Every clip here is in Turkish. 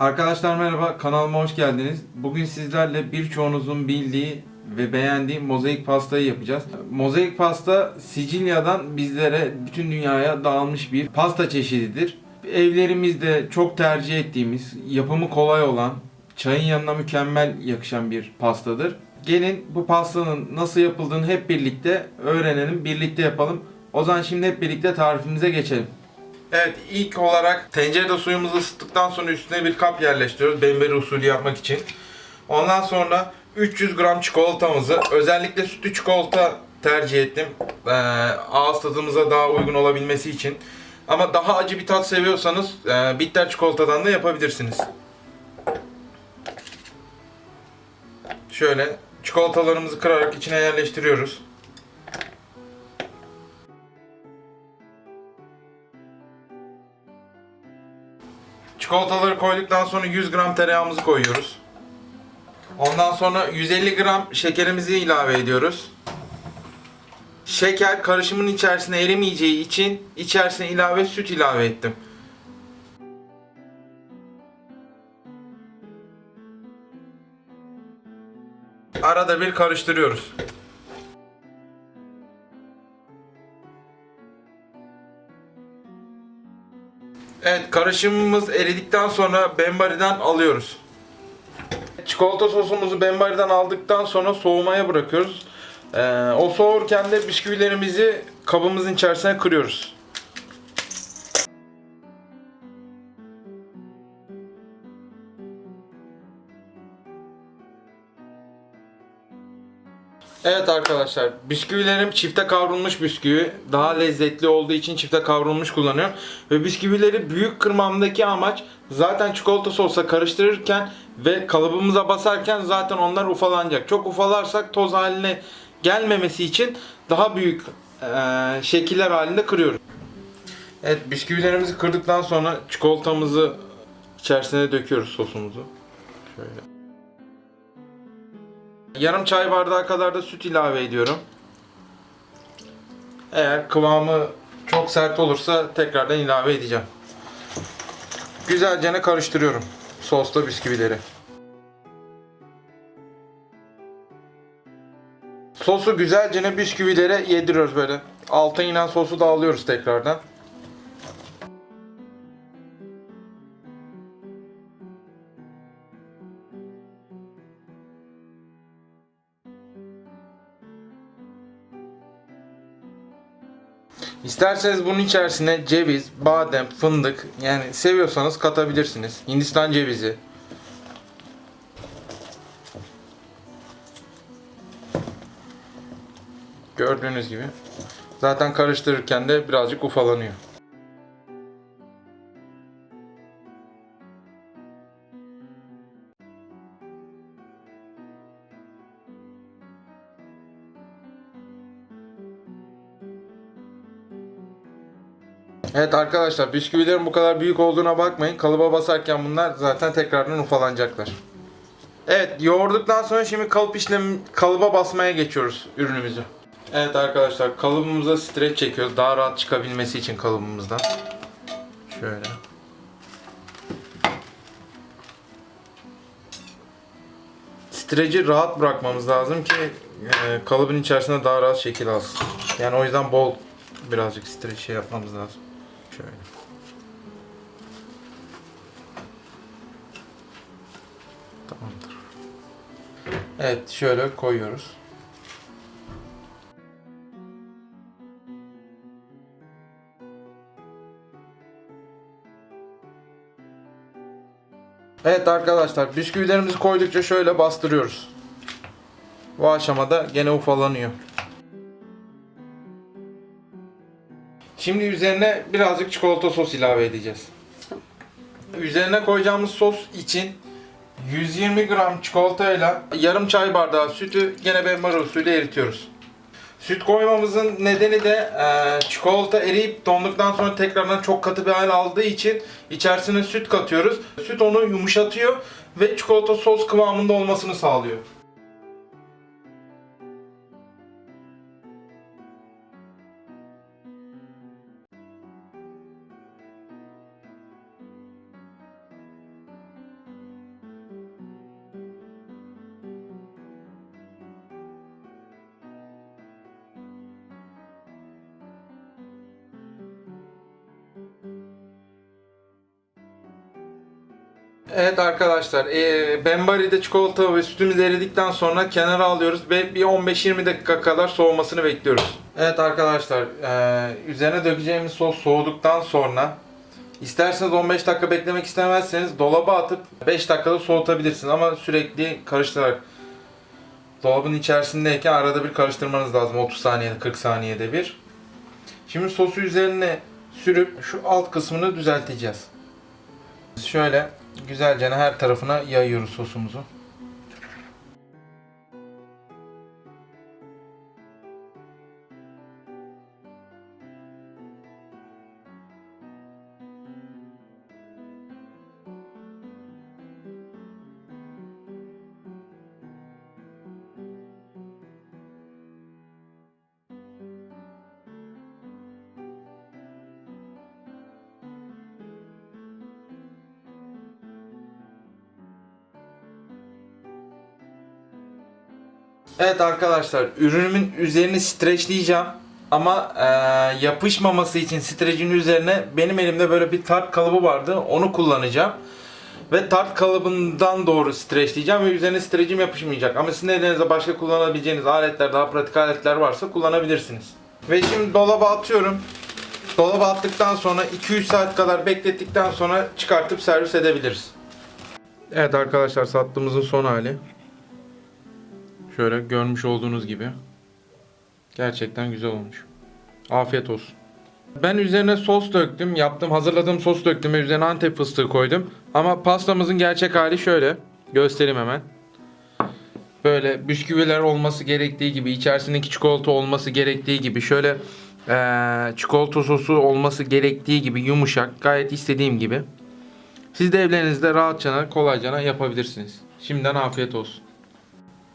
Arkadaşlar merhaba, kanalıma hoş geldiniz. Bugün sizlerle birçoğunuzun bildiği ve beğendiği mozaik pastayı yapacağız. Mozaik pasta Sicilya'dan bizlere bütün dünyaya dağılmış bir pasta çeşididir. Evlerimizde çok tercih ettiğimiz, yapımı kolay olan, çayın yanına mükemmel yakışan bir pastadır. Gelin bu pastanın nasıl yapıldığını hep birlikte öğrenelim, birlikte yapalım. O zaman şimdi hep birlikte tarifimize geçelim. Evet ilk olarak tencerede suyumuzu ısıttıktan sonra üstüne bir kap yerleştiriyoruz benberi usulü yapmak için. Ondan sonra 300 gram çikolatamızı özellikle sütlü çikolata tercih ettim. Ee, ağız tadımıza daha uygun olabilmesi için. Ama daha acı bir tat seviyorsanız e, bitter çikolatadan da yapabilirsiniz. Şöyle çikolatalarımızı kırarak içine yerleştiriyoruz. Çikolataları koyduktan sonra 100 gram tereyağımızı koyuyoruz. Ondan sonra 150 gram şekerimizi ilave ediyoruz. Şeker karışımın içerisine erimeyeceği için içerisine ilave süt ilave ettim. Arada bir karıştırıyoruz. Evet karışımımız eridikten sonra benbariden alıyoruz. Çikolata sosumuzu benbariden aldıktan sonra soğumaya bırakıyoruz. Ee, o soğurken de bisküvilerimizi kabımızın içerisine kırıyoruz. Evet arkadaşlar, bisküvilerim çifte kavrulmuş bisküvi. Daha lezzetli olduğu için çifte kavrulmuş kullanıyorum. Ve bisküvileri büyük kırmamdaki amaç zaten çikolata sosla karıştırırken ve kalıbımıza basarken zaten onlar ufalanacak. Çok ufalarsak toz haline gelmemesi için daha büyük eee, şekiller halinde kırıyoruz. Evet, bisküvilerimizi kırdıktan sonra çikolatamızı içerisine döküyoruz sosumuzu. Şöyle. Yarım çay bardağı kadar da süt ilave ediyorum. Eğer kıvamı çok sert olursa tekrardan ilave edeceğim. Güzelce karıştırıyorum sosla bisküvileri. Sosu güzelce bisküvilere yediriyoruz böyle. Alta inen sosu da alıyoruz tekrardan. İsterseniz bunun içerisine ceviz, badem, fındık yani seviyorsanız katabilirsiniz. Hindistan cevizi. Gördüğünüz gibi. Zaten karıştırırken de birazcık ufalanıyor. Evet arkadaşlar bisküvilerin bu kadar büyük olduğuna bakmayın. Kalıba basarken bunlar zaten tekrardan ufalanacaklar. Evet yoğurduktan sonra şimdi kalıp işlemi kalıba basmaya geçiyoruz ürünümüzü. Evet arkadaşlar kalıbımıza streç çekiyoruz daha rahat çıkabilmesi için kalıbımızdan. Şöyle. Streci rahat bırakmamız lazım ki e, kalıbın içerisinde daha rahat şekil alsın. Yani o yüzden bol birazcık streç şey yapmamız lazım. Şöyle. Tamamdır. Evet şöyle koyuyoruz. Evet arkadaşlar bisküvilerimizi koydukça şöyle bastırıyoruz. Bu aşamada gene ufalanıyor. Şimdi üzerine birazcık çikolata sos ilave edeceğiz. Üzerine koyacağımız sos için 120 gram çikolatayla yarım çay bardağı sütü gene benmari usulü eritiyoruz. Süt koymamızın nedeni de e, çikolata eriyip donduktan sonra tekrardan çok katı bir hal aldığı için içerisine süt katıyoruz. Süt onu yumuşatıyor ve çikolata sos kıvamında olmasını sağlıyor. Evet arkadaşlar, e, benbari'de çikolata ve sütümüz eridikten sonra kenara alıyoruz ve bir 15-20 dakika kadar soğumasını bekliyoruz. Evet arkadaşlar, e, üzerine dökeceğimiz sos soğuduktan sonra isterseniz 15 dakika beklemek istemezseniz dolaba atıp 5 dakikada soğutabilirsiniz ama sürekli karıştırarak. Dolabın içerisindeyken arada bir karıştırmanız lazım 30 saniyede 40 saniyede bir. Şimdi sosu üzerine sürüp şu alt kısmını düzelteceğiz. Şöyle güzelce her tarafına yayıyoruz sosumuzu. Evet arkadaşlar ürünümün üzerini streçleyeceğim. Ama eee, yapışmaması için streçin üzerine benim elimde böyle bir tart kalıbı vardı. Onu kullanacağım. Ve tart kalıbından doğru streçleyeceğim ve üzerine streçim yapışmayacak. Ama sizin elinizde başka kullanabileceğiniz aletler, daha pratik aletler varsa kullanabilirsiniz. Ve şimdi dolaba atıyorum. Dolaba attıktan sonra 2-3 saat kadar beklettikten sonra çıkartıp servis edebiliriz. Evet arkadaşlar sattığımızın son hali. Şöyle görmüş olduğunuz gibi. Gerçekten güzel olmuş. Afiyet olsun. Ben üzerine sos döktüm. Yaptım, hazırladığım sos döktüm ve üzerine antep fıstığı koydum. Ama pastamızın gerçek hali şöyle. Göstereyim hemen. Böyle bisküviler olması gerektiği gibi, içerisindeki çikolata olması gerektiği gibi, şöyle eee, çikolata sosu olması gerektiği gibi yumuşak, gayet istediğim gibi. Siz de evlerinizde rahatça, kolayca yapabilirsiniz. Şimdiden afiyet olsun.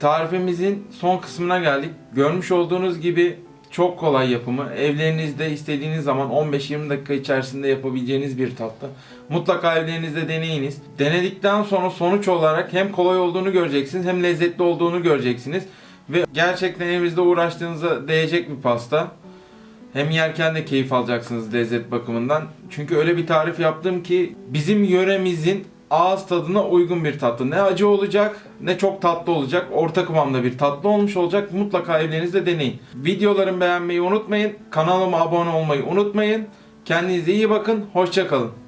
Tarifimizin son kısmına geldik. Görmüş olduğunuz gibi çok kolay yapımı. Evlerinizde istediğiniz zaman 15-20 dakika içerisinde yapabileceğiniz bir tatlı. Mutlaka evlerinizde deneyiniz. Denedikten sonra sonuç olarak hem kolay olduğunu göreceksiniz hem lezzetli olduğunu göreceksiniz. Ve gerçekten evinizde uğraştığınıza değecek bir pasta. Hem yerken de keyif alacaksınız lezzet bakımından. Çünkü öyle bir tarif yaptım ki bizim yöremizin ağız tadına uygun bir tatlı. Ne acı olacak ne çok tatlı olacak. Orta kıvamda bir tatlı olmuş olacak. Mutlaka evlerinizde deneyin. Videolarımı beğenmeyi unutmayın. Kanalıma abone olmayı unutmayın. Kendinize iyi bakın. Hoşçakalın.